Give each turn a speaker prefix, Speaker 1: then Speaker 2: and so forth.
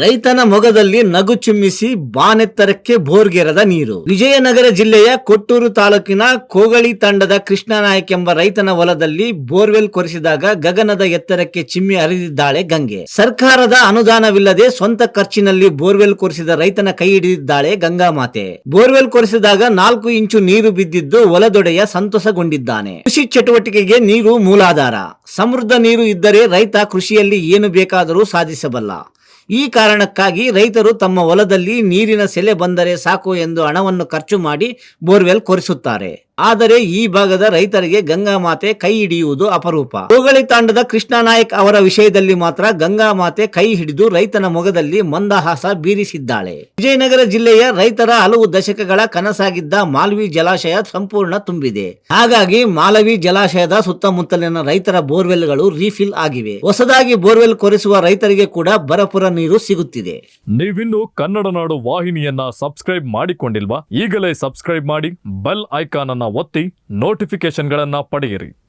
Speaker 1: ರೈತನ ಮೊಗದಲ್ಲಿ ನಗು ಚುಮ್ಮಿಸಿ ಬಾನೆತ್ತರಕ್ಕೆ ಬೋರ್ಗೆರದ ನೀರು. ವಿಜಯನಗರ ಜಿಲ್ಲೆಯ ಕೊಟ್ಟೂರು ತಾಲೂಕಿನ ಕೋಗಳಿ ತಂಡದ ಕೃಷ್ಣನಾಯಕ್ ಎಂಬ ರೈತನ ಹೊಲದಲ್ಲಿ ಬೋರ್ವೆಲ್ ಕೊರೆಸಿದಾಗ ಗಗನದ ಎತ್ತರಕ್ಕೆ ಚಿಮ್ಮಿ ಹರಿದಿದ್ದಾಳೆ ಗಂಗೆ. ಸರ್ಕಾರದ ಅನುದಾನವಿಲ್ಲದೆ ಸ್ವಂತ ಖರ್ಚಿನಲ್ಲಿ ಬೋರ್ವೆಲ್ ಕೊರೆಸಿದ ರೈತನ ಕೈ ಹಿಡಿದಿದ್ದಾಳೆ ಗಂಗಾ ಮಾತೆ ಬೋರ್ವೆಲ್ ಕೊರೆಸಿದಾಗ ನಾಲ್ಕು ಇಂಚು ನೀರು ಬಿದ್ದಿದ್ದು ಹೊಲದೊಡೆಯ ಸಂತಸಗೊಂಡಿದ್ದಾನೆ. ಕೃಷಿ ಚಟುವಟಿಕೆಗೆ ನೀರು ಮೂಲಾಧಾರ. ಸಮೃದ್ಧ ನೀರು ಇದ್ದರೆ ರೈತ ಕೃಷಿಯಲ್ಲಿ ಏನು ಬೇಕಾದರೂ ಸಾಧಿಸಬಲ್ಲ. ಈ ಕಾರಣಕ್ಕಾಗಿ ರೈತರು ತಮ್ಮ ಹೊಲದಲ್ಲಿ ನೀರಿನ ಸೆಲೆ ಬಂದರೆ ಸಾಕು ಎಂದು ಹಣವನ್ನು ಖರ್ಚು ಮಾಡಿ ಬೋರ್ವೆಲ್ ಕೊರೆಸುತ್ತಾರೆ. ಆದರೆ ಈ ಭಾಗದ ರೈತರಿಗೆ ಗಂಗಾ ಮಾತೆ ಕೈ ಹಿಡಿಯುವುದು ಅಪರೂಪ. ಹೋಗಳಿ ತಾಂಡದ ಕೃಷ್ಣ ನಾಯಕ್ ಅವರ ವಿಷಯದಲ್ಲಿ ಮಾತ್ರ ಗಂಗಾ ಮಾತೆ ಕೈ ಹಿಡಿದು ರೈತನ ಮೊಗದಲ್ಲಿ ಮಂದಹಾಸ ಬೀರಿಸಿದ್ದಾಳೆ. ವಿಜಯನಗರ ಜಿಲ್ಲೆಯ ರೈತರ ಹಲವು ದಶಕಗಳ ಕನಸಾಗಿದ್ದ ಮಾಲ್ವಿ ಜಲಾಶಯ ಸಂಪೂರ್ಣ ತುಂಬಿದೆ. ಹಾಗಾಗಿ ಮಾಲವಿ ಜಲಾಶಯದ ಸುತ್ತಮುತ್ತಲಿನ ರೈತರ ಬೋರ್ವೆಲ್ಗಳು ರೀಫಿಲ್ ಆಗಿವೆ. ಹೊಸದಾಗಿ ಬೋರ್ವೆಲ್ ಕೊರೆಸುವ ರೈತರಿಗೆ ಕೂಡ ಬರಪುರ ನೀರು ಸಿಗುತ್ತಿದೆ.
Speaker 2: ನೀವಿನ್ನು ಕನ್ನಡ ನಾಡು ವಾಹಿನಿಯನ್ನ ಸಬ್ಸ್ಕ್ರೈಬ್ ಮಾಡಿಕೊಂಡಿಲ್ವಾ? ಈಗಲೇ ಸಬ್ಸ್ಕ್ರೈಬ್ ಮಾಡಿ, ಬೆಲ್ ಐಕಾನ್ ಒತ್ತಿ ನೋಟಿಫಿಕೇಶನ್ಗಳನ್ನು ಪಡೆಯಿರಿ.